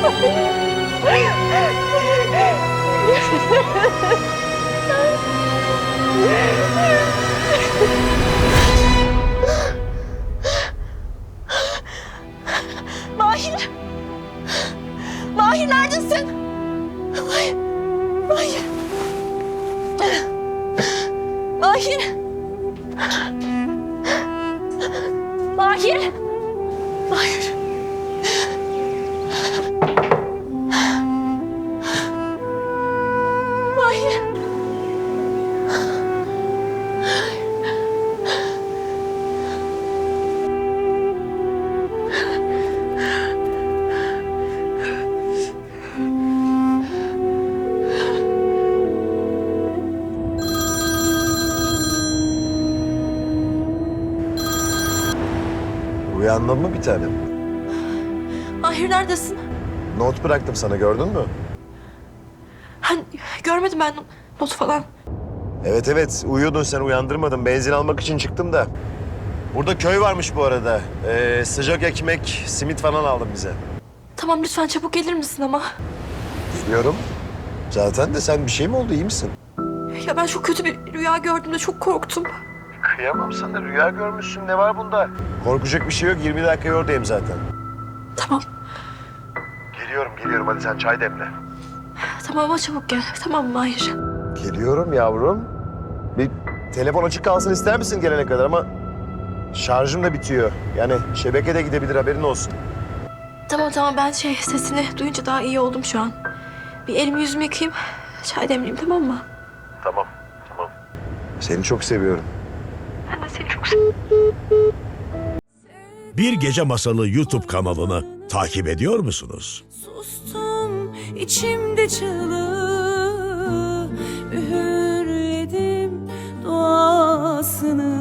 Mahir! Mahir neredesin? Mahir! Mahir! Mahir! Mahir! Uyandın mı bir tanem? Mahir neredesin? Not bıraktım sana gördün mü? Ha, görmedim ben notu falan. Evet evet uyuyordun sen uyandırmadım. Benzin almak için çıktım da. Burada köy varmış bu arada. Ee, sıcak ekmek, simit falan aldım bize. Tamam lütfen çabuk gelir misin ama? Biliyorum. Zaten de sen bir şey mi oldu iyi misin? Ya ben çok kötü bir rüya gördüm de çok korktum. Kıyamam sana rüya görmüşsün ne var bunda? Korkacak bir şey yok 20 dakika oradayım zaten. Tamam. Geliyorum geliyorum hadi sen çay demle. Tamam ama çabuk gel. Tamam mı Mahir? Geliyorum yavrum. Bir telefon açık kalsın ister misin gelene kadar ama şarjım da bitiyor. Yani şebeke de gidebilir haberin olsun. Tamam tamam ben şey sesini duyunca daha iyi oldum şu an. Bir elimi yüzümü yıkayayım. Çay demleyeyim tamam mı? Tamam tamam. Seni çok seviyorum. Ben de seni çok seviyorum. Bir Gece Masalı YouTube kanalını takip ediyor musunuz? Sustum içimde çığlığı Üğürledim duasını